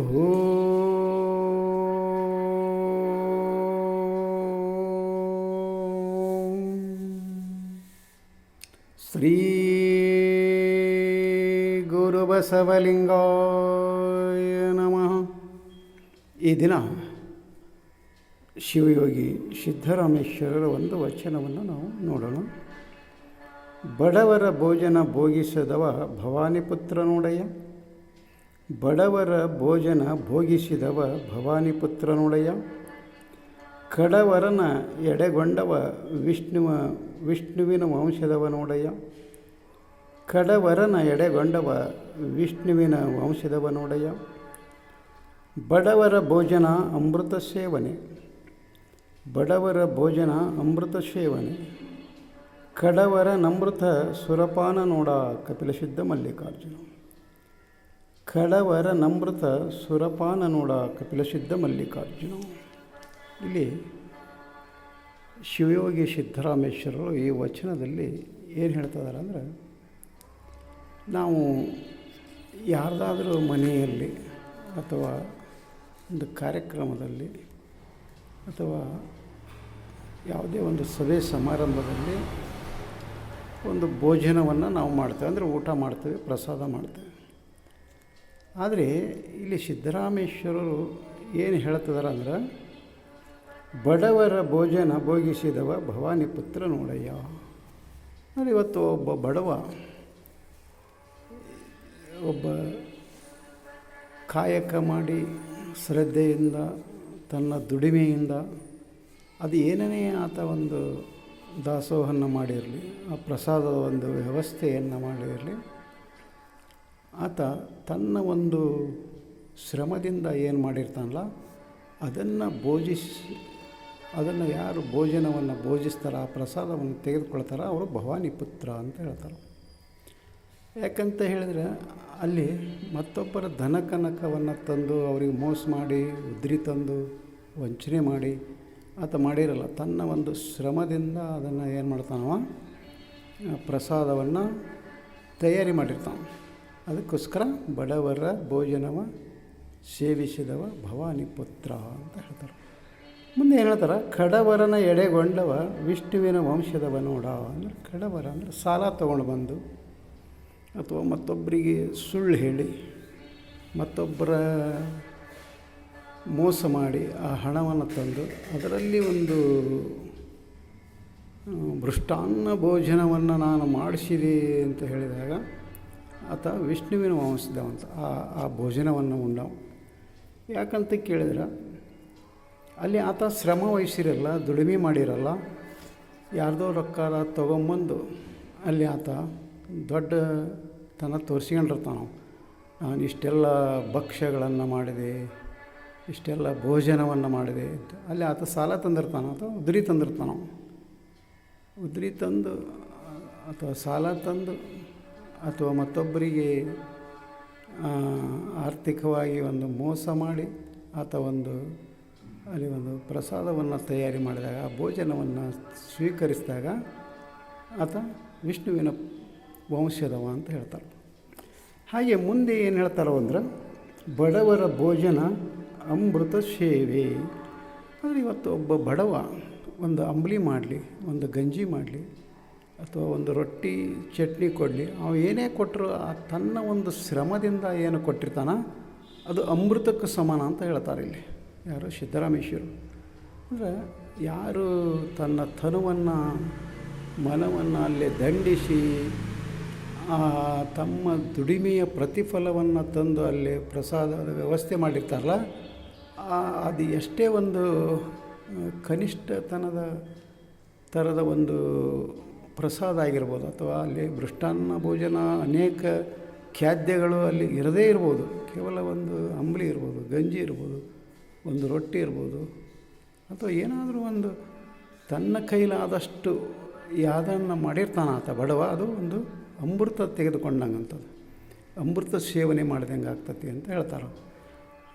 ಶ್ರೀ ನಮಃ ಈ ದಿನ ಶಿವಯೋಗಿ ಸಿದ್ದರಾಮೇಶ್ವರರ ಒಂದು ವಚನವನ್ನು ನಾವು ನೋಡೋಣ. ಬಡವರ ಭೋಜನ ಭೋಗಿಸದವ ಭವಾನಿಪುತ್ರ ನೋಡಯ್ಯ ಬಡವರ ಭೋಜನ ಭೋಗಿಸಿದವ ಭವಾನಿಪುತ್ರ ನೋಡಯ್ಯ ಕಡವರನ ಎಡೆಗೊಂಡವ ವಿಷ್ಣುವ, ವಿಷ್ಣುವಿನ ವಂಶದವ ನೋಡಯ್ಯ ಕಡವರನ ಎಡೆಗೊಂಡವ ವಿಷ್ಣುವಿನ ವಂಶದವ ನೋಡಯ್ಯ ಬಡವರ ಭೋಜನ ಅಮೃತ ಸೇವನೆ. ಬಡವರ ಭೋಜನ ಅಮೃತ ಸೇವನೆ. ಕಡವರ ನಮೃತ ಸುರಪಾನ ನೋಡ ಕಪಿಲಸಿದ್ಧ ಮಲ್ಲಿಕಾರ್ಜುನ. ಕಡವರ ನಮೃತ ಸುರಪಾನ ನೋಡ ಕಪಿಲಸಿದ್ಧ ಮಲ್ಲಿಕಾರ್ಜುನ. ಇಲ್ಲಿ ಶಿವಯೋಗಿ ಸಿದ್ದರಾಮೇಶ್ವರರು ಈ ವಚನದಲ್ಲಿ ಏನು ಹೇಳ್ತಿದ್ದಾರೆ ಅಂದರೆ, ನಾವು ಯಾರ್ದಾದರೂ ಮನೆಯಲ್ಲಿ ಅಥವಾ ಒಂದು ಕಾರ್ಯಕ್ರಮದಲ್ಲಿ ಅಥವಾ ಯಾವುದೇ ಒಂದು ಸಭೆ ಸಮಾರಂಭದಲ್ಲಿ ಒಂದು ಭೋಜನವನ್ನು ನಾವು ಮಾಡ್ತೇವೆ. ಅಂದರೆ ಊಟ ಮಾಡ್ತೇವೆ, ಪ್ರಸಾದ ಮಾಡ್ತೇವೆ. ಆದರೆ ಇಲ್ಲಿ ಸಿದ್ದರಾಮೇಶ್ವರರು ಏನು ಹೇಳ್ತಿದ್ದಾರೆ ಅಂದ್ರೆ, ಬಡವರ ಭೋಜನ ಭೋಗಿಸಿದವ ಭವಾನಿ ಪುತ್ರ ನೋಡಯ್ಯ. ಅಂದರೆ ಇವತ್ತು ಒಬ್ಬ ಬಡವ, ಒಬ್ಬ ಕಾಯಕ ಮಾಡಿ ಶ್ರದ್ಧೆಯಿಂದ, ತನ್ನ ದುಡಿಮೆಯಿಂದ, ಅದು ಏನೇ ಆತ ಒಂದು ದಾಸೋಹವನ್ನು ಮಾಡಿರಲಿ, ಆ ಪ್ರಸಾದದ ಒಂದು ವ್ಯವಸ್ಥೆಯನ್ನು ಮಾಡಿರಲಿ ಆತ ತನ್ನ ಒಂದು ಶ್ರಮದಿಂದ ಏನು ಮಾಡಿರ್ತಾನಲ್ಲ, ಅದನ್ನು ಭೋಜಿಸಿ, ಅದನ್ನು ಯಾರು ಭೋಜನವನ್ನು ಭೋಜಿಸ್ತಾರ, ಆ ಪ್ರಸಾದವನ್ನು ತೆಗೆದುಕೊಳ್ತಾರ, ಅವರು ಭವಾನಿ ಪುತ್ರ ಅಂತ ಹೇಳ್ತಾರೆ. ಯಾಕಂತ ಹೇಳಿದರೆ, ಅಲ್ಲಿ ಮತ್ತೊಬ್ಬರ ಧನ ಕನಕವನ್ನು ತಂದು ಅವರಿಗೆ ಮೋಸ ಮಾಡಿ, ಉದ್ರಿ ತಂದು, ವಂಚನೆ ಮಾಡಿ, ಆತ ಮಾಡಿರಲ್ಲ. ತನ್ನ ಒಂದು ಶ್ರಮದಿಂದ ಅದನ್ನು ಏನು ಮಾಡ್ತಾನವ, ಪ್ರಸಾದವನ್ನು ತಯಾರಿ ಮಾಡಿರ್ತಾನೆ. ಅದಕ್ಕೋಸ್ಕರ ಬಡವರ ಭೋಜನವ ಸೇವಿಸಿದವ ಭವಾನಿ ಪುತ್ರ ಅಂತ ಹೇಳ್ತಾರೆ. ಮುಂದೆ ಏನು ಹೇಳ್ತಾರೆ? ಕಡವರನ ಎಡೆಗೊಂಡವ ವಿಷ್ಣುವಿನ ವಂಶದವ ನೋಡ ಅಂದರೆ ಕಡವರ ಅಂದರೆ ಸಾಲ ತೊಗೊಂಡು ಬಂದು ಅಥವಾ ಮತ್ತೊಬ್ಬರಿಗೆ ಸುಳ್ಳು ಹೇಳಿ, ಮತ್ತೊಬ್ಬರ ಮೋಸ ಮಾಡಿ ಆ ಹಣವನ್ನು ತಂದು ಅದರಲ್ಲಿ ಒಂದು ಭೃಷ್ಟಾನ್ನ ಭೋಜನವನ್ನು ನಾನು ಮಾಡಿಸಿದೆ ಅಂತ ಹೇಳಿದಾಗ ಆತ ವಿಷ್ಣುವಿನ ವಂಶದವಂತ ಆ ಆ ಭೋಜನವನ್ನು ಉಂಡವ ಯಾಕಂತ ಕೇಳಿದ್ರೆ, ಅಲ್ಲಿ ಆತ ಶ್ರಮ ವಹಿಸಿರಲ್ಲ, ದುಡಿಮೆ ಮಾಡಿರಲ್ಲ. ಯಾರ್ದೋ ರೊಕ್ಕ ತೊಗೊಂಬಂದು ಅಲ್ಲಿ ಆತ ದೊಡ್ಡ ತನ ತೋರಿಸ್ಕೊಂಡಿರ್ತಾನೆ ನಾನು ಇಷ್ಟೆಲ್ಲ ಭಕ್ಷ್ಯಗಳನ್ನು ಮಾಡಿದೆ, ಇಷ್ಟೆಲ್ಲ ಭೋಜನವನ್ನು ಮಾಡಿದೆ ಅಂತ. ಅಲ್ಲಿ ಆತ ಸಾಲ ತಂದಿರ್ತಾನ ಅಥವಾ ಉದ್ರಿ ತಂದಿರ್ತಾನ ಉದ್ರಿ ತಂದು ಅಥವಾ ಸಾಲ ತಂದು ಅಥವಾ ಮತ್ತೊಬ್ಬರಿಗೆ ಆರ್ಥಿಕವಾಗಿ ಒಂದು ಮೋಸ ಮಾಡಿ ಆತ ಒಂದು ಅಲ್ಲಿ ಒಂದು ಪ್ರಸಾದವನ್ನು ತಯಾರಿ ಮಾಡಿದಾಗ, ಆ ಭೋಜನವನ್ನು ಸ್ವೀಕರಿಸಿದಾಗ ಆತ ವಿಷ್ಣುವಿನ ವಂಶದವ ಅಂತ ಹೇಳ್ತಾರೆ. ಹಾಗೆ ಮುಂದೆ ಏನು ಹೇಳ್ತಾರೋ ಅಂದ್ರೆ, ಬಡವರ ಭೋಜನ ಅಮೃತ ಸೇವೆ. ಅಂದರೆ ಇವತ್ತು ಒಬ್ಬ ಬಡವ ಒಂದು ಅಂಬಲಿ ಮಾಡಲಿ, ಒಂದು ಗಂಜಿ ಮಾಡಲಿ ಅಥವಾ ಒಂದು ರೊಟ್ಟಿ, ಚಟ್ನಿ ಕೊಡಲಿ, ಅವ ಏನೇ ಕೊಟ್ಟರು ಆ ತನ್ನ ಒಂದು ಶ್ರಮದಿಂದ ಏನು ಕೊಟ್ಟಿರ್ತಾನ ಅದು ಅಮೃತಕ್ಕೆ ಸಮಾನ ಅಂತ ಹೇಳ್ತಾರೆ ಇಲ್ಲಿ. ಯಾರು? ಸಿದ್ದರಾಮೇಶ್ವರು. ಅಂದರೆ ಯಾರು ತನ್ನ ತನುವನ್ನು, ಮನವನ್ನು ಅಲ್ಲಿ ದಂಡಿಸಿ, ಆ ತಮ್ಮ ದುಡಿಮೆಯ ಪ್ರತಿಫಲವನ್ನು ತಂದು ಅಲ್ಲಿ ಪ್ರಸಾದದ ವ್ಯವಸ್ಥೆ ಮಾಡಿರ್ತಾರಲ್ಲ ಅದು ಎಷ್ಟೇ ಒಂದು ಕನಿಷ್ಠತನದ ಥರದ ಒಂದು ಪ್ರಸಾದ ಆಗಿರ್ಬೋದು ಅಥವಾ ಅಲ್ಲಿ ಮೃಷ್ಟಾನ್ನ ಭೋಜನ ಅನೇಕ ಖಾದ್ಯಗಳು ಅಲ್ಲಿ ಇರದೇ ಇರ್ಬೋದು. ಕೇವಲ ಒಂದು ಅಂಬಲಿ ಇರ್ಬೋದು, ಗಂಜಿ ಇರ್ಬೋದು, ಒಂದು ರೊಟ್ಟಿ ಇರ್ಬೋದು. ಅಥವಾ ಏನಾದರೂ ಒಂದು ತನ್ನ ಕೈಲಾದಷ್ಟು ಯಾವುದನ್ನು ಮಾಡಿರ್ತಾನ ಆತ ಬಡವ, ಅದು ಒಂದು ಅಮೃತ ತೆಗೆದುಕೊಂಡಂಗಂಥದ್ದು ಅಮೃತ ಸೇವನೆ ಮಾಡಿದಂಗೆ ಆಗ್ತತಿ ಅಂತ ಹೇಳ್ತಾರೆ.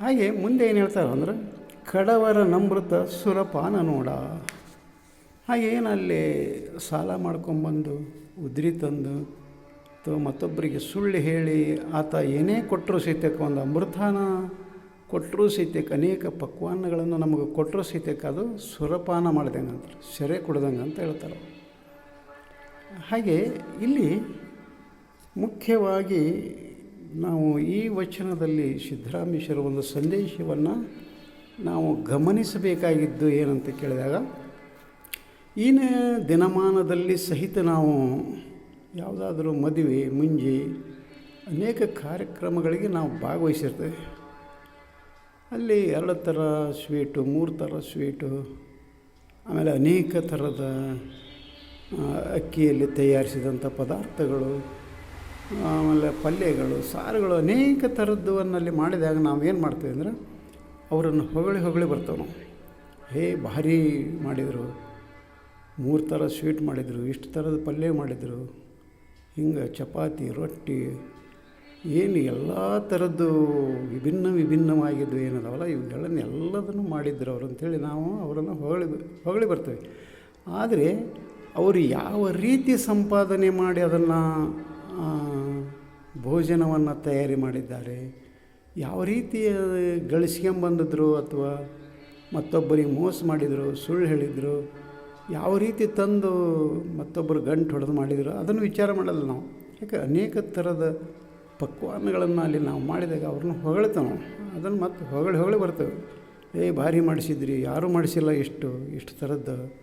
ಹಾಗೆ ಮುಂದೆ ಏನು ಹೇಳ್ತಾರೆ ಅಂದ್ರೆ, ಕಡವರ ನಮೃತ ಸುರಪಾನ ನೋಡ. ಹಾಗೆ ಏನು ಅಲ್ಲಿ ಸಾಲ ಮಾಡ್ಕೊಂಬಂದು ಉದ್ರಿ ತಂದು ಅಥವಾ ಮತ್ತೊಬ್ಬರಿಗೆ ಸುಳ್ಳು ಹೇಳಿ ಆತ ಏನೇ ಕೊಟ್ಟರು ಸಹಿತಕ್ಕೆ ಒಂದು ಅಮೃತಾನ ಕೊಟ್ಟರೂ ಸಹಿತಕ್ಕೆ ಅನೇಕ ಪಕ್ವಾನ್ನಗಳನ್ನು ನಮಗೆ ಕೊಟ್ಟರೂ ಸಹಿತಕ್ಕೆ ಅದು ಸುರಪಾನ ಮಾಡ್ದಂಗೆ ಅಂತಾರೆ ಸೆರೆ ಕುಡ್ದಂಗೆ ಅಂತ ಹೇಳ್ತಾರೆ. ಹಾಗೆ ಇಲ್ಲಿ ಮುಖ್ಯವಾಗಿ ನಾವು ಈ ವಚನದಲ್ಲಿ ಸಿದ್ದರಾಮೇಶ್ವರ ಒಂದು ಸಂದೇಶವನ್ನು ನಾವು ಗಮನಿಸಬೇಕಾಗಿದ್ದು ಏನಂತ ಕೇಳಿದಾಗ ಈನ ದಿನಮಾನದಲ್ಲಿ ಸಹಿತ ನಾವು ಯಾವುದಾದ್ರೂ ಮದುವೆ, ಮುಂಜಿ ಅನೇಕ ಕಾರ್ಯಕ್ರಮಗಳಿಗೆ ನಾವು ಭಾಗವಹಿಸಿರ್ತೇವೆ. ಅಲ್ಲಿ ಎರಡು ಥರ ಸ್ವೀಟು, ಮೂರು ಥರ ಸ್ವೀಟು, ಆಮೇಲೆ ಅನೇಕ ಥರದ ಅಕ್ಕಿಯಲ್ಲಿ ತಯಾರಿಸಿದಂಥ ಪದಾರ್ಥಗಳು, ಆಮೇಲೆ ಪಲ್ಯಗಳು, ಸಾರುಗಳು ಅನೇಕ ಥರದ್ದವನ್ನಲ್ಲಿ ಮಾಡಿದಾಗ ನಾವು ಏನು ಮಾಡ್ತೀವಿ ಅಂದ್ರೆ ಅವರನ್ನು ಹೊಗಳಿ ಹೊಗಳಿ ಬರ್ತೇವೆ ನಾವು. ಹೇ, ಭಾರಿ ಮಾಡಿದರು. ಮೂರು ಥರ ಸ್ವೀಟ್ ಮಾಡಿದರು, ಇಷ್ಟು ಥರದ ಪಲ್ಯ ಮಾಡಿದರು, ಹಿಂಗೆ ಚಪಾತಿ, ರೊಟ್ಟಿ, ಏನು ಎಲ್ಲ ಥರದ್ದು ವಿಭಿನ್ನ ವಿಭಿನ್ನವಾಗಿದ್ದು ಏನದವಲ್ಲ ಇವುಗಳನ್ನು ಎಲ್ಲದನ್ನು ಮಾಡಿದ್ರು ಅವರು ಅಂಥೇಳಿ ನಾವು ಅವರನ್ನು ಹೊಗಳಿ ಹೊಗಳಿ ಬರ್ತೇವೆ. ಆದರೆ ಅವರು ಯಾವ ರೀತಿ ಸಂಪಾದನೆ ಮಾಡಿ ಅದನ್ನು ಭೋಜನವನ್ನು ತಯಾರಿ ಮಾಡಿದ್ದಾರೆ, ಯಾವ ರೀತಿ ಗಳಿಸ್ಕೊಂಬಂದಿದ್ರು ಅಥವಾ ಮತ್ತೊಬ್ಬರಿಗೆ ಮೋಸ ಮಾಡಿದರು, ಸುಳ್ಳು ಹೇಳಿದರು ಯಾವ ರೀತಿ ತಂದು ಮತ್ತೊಬ್ಬರು ಗಂಟು ಹೊಡೆದು ಮಾಡಿದ್ರು ಅದನ್ನು ವಿಚಾರ ಮಾಡಲ್ಲ ನಾವು. ಯಾಕೆ? ಅನೇಕ ಥರದ ಪಕ್ವಾನ್ನಗಳನ್ನು ಅಲ್ಲಿ ನಾವು ಮಾಡಿದಾಗ ಅವ್ರನ್ನ ಹೊಗಳ್ತೇವೆ ನಾವು. ಅದನ್ನು ಮತ್ತೆ ಹೊಗಳಿ ಹೊಗಳಿ ಬರ್ತೇವೆ. ಏ, ಭಾರಿ ಮಾಡಿಸಿದ್ರಿ, ಯಾರೂ ಮಾಡಿಸಿಲ್ಲ ಇಷ್ಟು ಇಷ್ಟು ಥರದ್ದು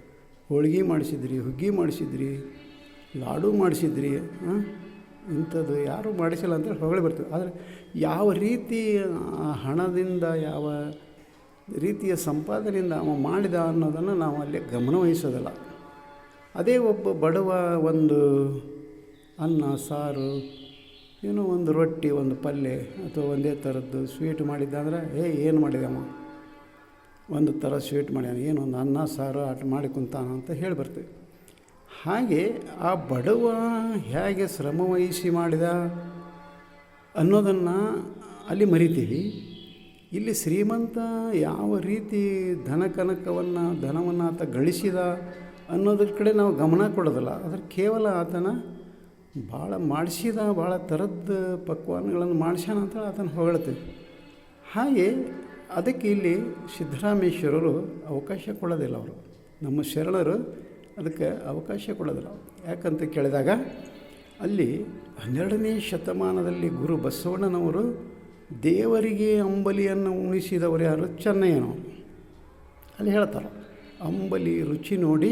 ಹೋಳ್ಗೆ ಮಾಡಿಸಿದ್ರಿ, ಹುಗ್ಗಿ ಮಾಡಿಸಿದ್ರಿ, ಲಾಡು ಮಾಡಿಸಿದ್ರಿ ಹಾಂ ಇಂಥದ್ದು ಯಾರೂ ಮಾಡಿಸಿಲ್ಲ ಅಂತೇಳಿ ಹೊಗಳಿ ಬರ್ತೇವೆ. ಆದರೆ ಯಾವ ರೀತಿ ಹಣದಿಂದ ಯಾವ ರೀತಿಯ ಸಂಪಾದನೆಯಿಂದ ಅವ ಮಾಡಿದ ಅನ್ನೋದನ್ನು ನಾವು ಅಲ್ಲಿ ಗಮನವಹಿಸೋದಿಲ್ಲ ಅದೇ ಒಬ್ಬ ಬಡವ ಒಂದು ಅನ್ನ, ಸಾರು, ಏನೋ ಒಂದು ರೊಟ್ಟಿ, ಒಂದು ಪಲ್ಯ ಅಥವಾ ಒಂದೇ ಥರದ್ದು ಸ್ವೀಟ್ ಮಾಡಿದ್ದ ಅಂದರೆ ಏ ಏನು ಮಾಡಿದಮ್ಮ ಒಂದು ಥರ ಸ್ವೀಟ್ ಮಾಡ್ಯಾನ ಏನು ಒಂದು ಅನ್ನ, ಸಾರು ಆಟ ಮಾಡಿ ಕುಂತಾನ ಅಂತ ಹೇಳಿ ಬರ್ತೀವಿ ಹಾಗೆ ಆ ಬಡವ ಹೇಗೆ ಶ್ರಮವಹಿಸಿ ಮಾಡಿದ ಅನ್ನೋದನ್ನು ಅಲ್ಲಿ ಮರಿತೀವಿ. ಇಲ್ಲಿ ಶ್ರೀಮಂತ ಯಾವ ರೀತಿ ಧನ ಕನಕವನ್ನು, ಧನವನ್ನು ಆತ ಗಳಿಸಿದ ಅನ್ನೋದ್ರ ಕಡೆ ನಾವು ಗಮನ ಕೊಡೋದಿಲ್ಲ. ಅದ್ರ ಕೇವಲ ಆತನ ಭಾಳ ಮಾಡಿಸಿದ, ಭಾಳ ಥರದ ಪಕ್ವಾನ್ಗಳನ್ನು ಮಾಡಿಸ್ಯಾನ ಅಂತ ಆತನ ಹೊಗಳ್ತೀವಿ ಹಾಗೆ ಅದಕ್ಕೆ ಇಲ್ಲಿ ಸಿದ್ದರಾಮೇಶ್ವರರು ಅವಕಾಶ ಕೊಡೋದಿಲ್ಲ ಅವರು. ನಮ್ಮ ಶರಣರು ಅದಕ್ಕೆ ಅವಕಾಶ ಕೊಡೋದಿಲ್ಲ. ಯಾಕಂತ ಕೇಳಿದಾಗ ಅಲ್ಲಿ ಹನ್ನೆರಡನೇ ಶತಮಾನದಲ್ಲಿ ಗುರು ಬಸವಣ್ಣನವರು ದೇವರಿಗೆ ಅಂಬಲಿಯನ್ನು ಉಣಿಸಿದವರು ಯಾರು? ಚೆನ್ನಯ್ಯನವರು. ಅಲ್ಲಿ ಹೇಳ್ತಾರೆ, ಅಂಬಲಿ ರುಚಿ ನೋಡಿ,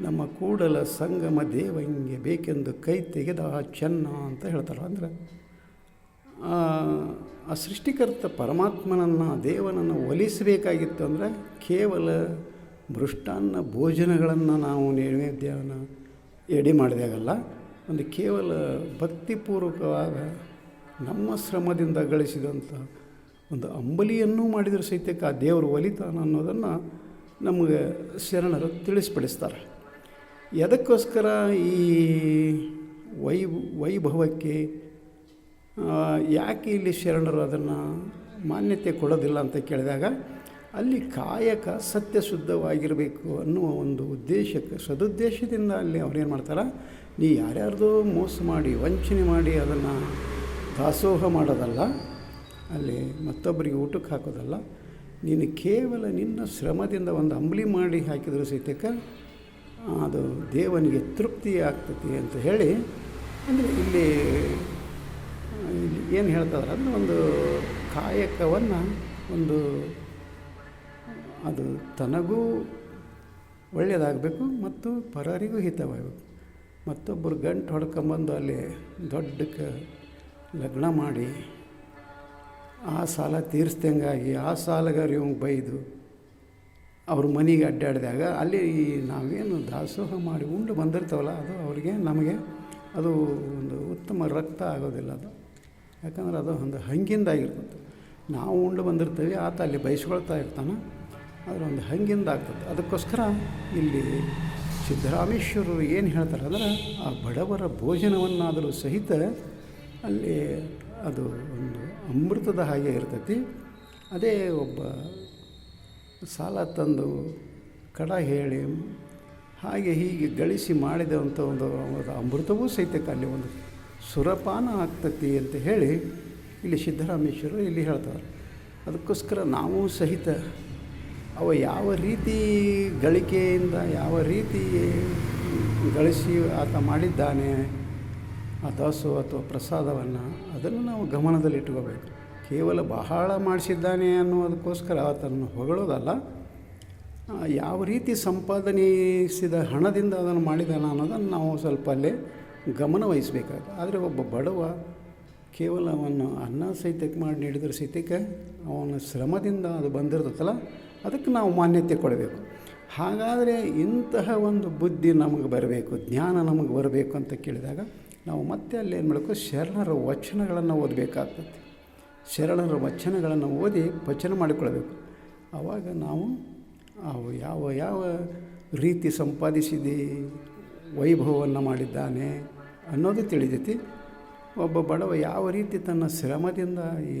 ನಮ್ಮ ಕೂಡಲ ಸಂಗಮ ದೇವಂಗೆ ಬೇಕೆಂದು ಕೈ ತೆಗೆದ ಆ ಚೆನ್ನ ಅಂತ ಹೇಳ್ತಾರೆ. ಅಂದರೆ, ಆ ಆ ಸೃಷ್ಟಿಕರ್ತ ಪರಮಾತ್ಮನನ್ನು, ದೇವನನ್ನು ಒಲಿಸಬೇಕಾಗಿತ್ತು ಅಂದರೆ, ಕೇವಲ ಮೃಷ್ಟಾನ್ನ ಭೋಜನಗಳನ್ನು ನಾವು ನೈವೇದ್ಯವನ್ನು ಎಡೆ ಮಾಡಿದಾಗಲ್ಲ, ಒಂದು ಕೇವಲ ಭಕ್ತಿಪೂರ್ವಕವಾದ ನಮ್ಮ ಶ್ರಮದಿಂದ ಗಳಿಸಿದಂಥ ಒಂದು ಅಂಬಲಿಯನ್ನು ಮಾಡಿದರೆ ಸಹಿತಕ್ಕೆ ಆ ದೇವರು ಒಲಿತಾನ ಅನ್ನೋದನ್ನು ನಮಗೆ ಶರಣರು ತಿಳಿಸ್ಪಡಿಸ್ತಾರೆ ಎದಕ್ಕೋಸ್ಕರ ಈ ವೈ ವೈಭವಕ್ಕೆ ಯಾಕೆ ಇಲ್ಲಿ ಶರಣರು ಅದನ್ನು ಮಾನ್ಯತೆ ಕೊಡೋದಿಲ್ಲ ಅಂತ ಕೇಳಿದಾಗ, ಅಲ್ಲಿ ಕಾಯಕ ಸತ್ಯ ಶುದ್ಧವಾಗಿರಬೇಕು ಅನ್ನುವ ಒಂದು ಉದ್ದೇಶಕ್ಕೆ ಸದುದ್ದೇಶದಿಂದ ಅಲ್ಲಿ ಅವ್ರೇನು ಮಾಡ್ತಾರೆ, ನೀ ಯಾರ್ಯಾರ್ದೋ ಮೋಸ ಮಾಡಿ, ವಂಚನೆ ಮಾಡಿ ಅದನ್ನು ದಾಸೋಹ ಮಾಡೋದಲ್ಲ, ಅಲ್ಲಿ ಮತ್ತೊಬ್ಬರಿಗೆ ಊಟಕ್ಕೆ ಹಾಕೋದಲ್ಲ, ನೀನು ಕೇವಲ ನಿನ್ನ ಶ್ರಮದಿಂದ ಒಂದು ಅಂಬಲಿ ಮಾಡಿ ಹಾಕಿದರೂ ಸಹಿತಕ್ಕೆ ಅದು ದೇವನಿಗೆ ತೃಪ್ತಿ ಆಗ್ತತಿ ಅಂತ ಹೇಳಿ, ಅಂದರೆ ಇಲ್ಲಿ ಏನು ಹೇಳ್ತಾರೆ ಅಂದರೆ ಒಂದು ಕಾಯಕವನ್ನು ಒಂದು, ಅದು ತನಗೂ ಒಳ್ಳೆಯದಾಗಬೇಕು ಮತ್ತು ಪರರಿಗೂ ಹಿತವಾಗಬೇಕು. ಮತ್ತೊಬ್ಬರು ಗಂಟು ಹೊಡ್ಕೊಂಬಂದು ಅಲ್ಲಿ ದೊಡ್ಡಕ್ಕೆ ಲಗ್ನ ಮಾಡಿ ಆ ಸಾಲ ತೀರಿಸ್ದಂಗಾಗಿ ಆ ಸಾಲಗಾರ ಇವಂಗೆ ಬೈದು ಅವ್ರ ಮನೆಗೆ ಅಡ್ಡಾಡಿದಾಗ ಅಲ್ಲಿ ನಾವೇನು ದಾಸೋಹ ಮಾಡಿ ಉಂಡು ಬಂದಿರ್ತಾವಲ್ಲ, ಅದು ಅವರಿಗೆ ನಮಗೆ ಅದು ಒಂದು ಉತ್ತಮ ರಕ್ತ ಆಗೋದಿಲ್ಲ ಅದು. ಯಾಕಂದ್ರೆ ಅದು ಒಂದು ಹಂಗಿಂದಾಗಿರ್ತದೆ ನಾವು ಉಂಡು ಬಂದಿರ್ತೀವಿ, ಆತ ಅಲ್ಲಿ ಬಯಸ್ಕೊಳ್ತಾ ಇರ್ತಾನೆ. ಆದರೆ ಒಂದು ಹಂಗಿಂದ ಆಗ್ತದೆ. ಅದಕ್ಕೋಸ್ಕರ ಇಲ್ಲಿ ಸಿದ್ದರಾಮೇಶ್ವರರು ಏನು ಹೇಳ್ತಾರೆ ಅಂದ್ರೆ, ಆ ಬಡವರ ಭೋಜನವನ್ನಾದರೂ ಸಹಿತ ಅಲ್ಲಿ ಅದು ಒಂದು ಅಮೃತದ ಹಾಗೆ ಇರ್ತೈತಿ. ಅದೇ ಒಬ್ಬ ಸಾಲ ತಂದು ಕಡ ಹೇಳಿ ಹಾಗೆ ಹೀಗೆ ಗಳಿಸಿ ಮಾಡಿದಂಥ ಒಂದು ಅಮೃತವೂ ಸಹಿತ ಅಲ್ಲಿ ಒಂದು ಸುರಪಾನ ಆಗ್ತತಿ ಅಂತ ಹೇಳಿ ಇಲ್ಲಿ ಸಿದ್ದರಾಮೇಶ್ವರರು ಇಲ್ಲಿ ಹೇಳ್ತಾರೆ. ಅದಕ್ಕೋಸ್ಕರ ನಾವು ಸಹಿತ ಅವ ಯಾವ ರೀತಿ ಗಳಿಕೆಯಿಂದ ಯಾವ ರೀತಿ ಗಳಿಸಿ ಆತ ಮಾಡಿದ್ದಾನೆ ಆ ದಾಸು ಅಥವಾ ಪ್ರಸಾದವನ್ನು ಅದನ್ನು ನಾವು ಗಮನದಲ್ಲಿಟ್ಕೋಬೇಕು ಕೇವಲ ಬಹಳ ಮಾಡಿಸಿದ್ದಾನೆ ಅನ್ನೋದಕ್ಕೋಸ್ಕರ ಆತನನ್ನು ಹೊಗಳೋದಲ್ಲ. ಯಾವ ರೀತಿ ಸಂಪಾದನೆಸಿದ ಹಣದಿಂದ ಅದನ್ನು ಮಾಡಿದಾನ ಅನ್ನೋದನ್ನು ನಾವು ಸ್ವಲ್ಪ ಅಲ್ಲೇ ಗಮನವಹಿಸಬೇಕಾಗ ಆದರೆ ಒಬ್ಬ ಬಡವ ಕೇವಲ ಅವನು ಅನ್ನ ಸಹಿತಕ್ಕೆ ಮಾಡಿ ನೀಡಿದ್ರೆ ಸಹಿತಕ್ಕೆ ಅವನ ಶ್ರಮದಿಂದ ಅದು ಬಂದಿರ್ತದಲ್ಲ, ಅದಕ್ಕೆ ನಾವು ಮಾನ್ಯತೆ ಕೊಡಬೇಕು. ಹಾಗಾದರೆ ಇಂತಹ ಒಂದು ಬುದ್ಧಿ ನಮಗೆ ಬರಬೇಕು, ಜ್ಞಾನ ನಮಗೆ ಬರಬೇಕು ಅಂತ ಕೇಳಿದಾಗ ನಾವು ಮತ್ತೆ ಅಲ್ಲಿ ಏನು ಮಾಡಬೇಕು? ಶರಣರ ವಚನಗಳನ್ನು ಓದಬೇಕಾಗ್ತದೆ. ಶರಣರ ವಚನಗಳನ್ನು ಓದಿ ವಚನ ಮಾಡಿಕೊಳ್ಬೇಕು ಆವಾಗ ನಾವು ಅವು ಯಾವ ಯಾವ ರೀತಿ ಸಂಪಾದಿಸಿದೆ, ವೈಭವವನ್ನು ಮಾಡಿದ್ದಾನೆ ಅನ್ನೋದು ತಿಳಿದೈತಿ. ಒಬ್ಬ ಬಡವ ಯಾವ ರೀತಿ ತನ್ನ ಶ್ರಮದಿಂದ ಈ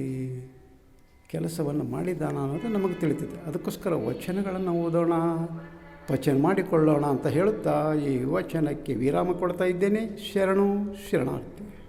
ಕೆಲಸವನ್ನು ಮಾಡಿದ್ದಾನ ಅನ್ನೋದು ನಮಗೆ ತಿಳಿತೈತೆ. ಅದಕ್ಕೋಸ್ಕರ ವಚನಗಳನ್ನು ಓದೋಣ. ವಚನ ಮಾಡಿಕೊಳ್ಳೋಣ ಅಂತ ಹೇಳುತ್ತಾ ಈ ವಚನಕ್ಕೆ ವಿರಾಮ ಕೊಡ್ತಾ ಇದ್ದೇನೆ. ಶರಣು ಶರಣಾರ್ಥಿ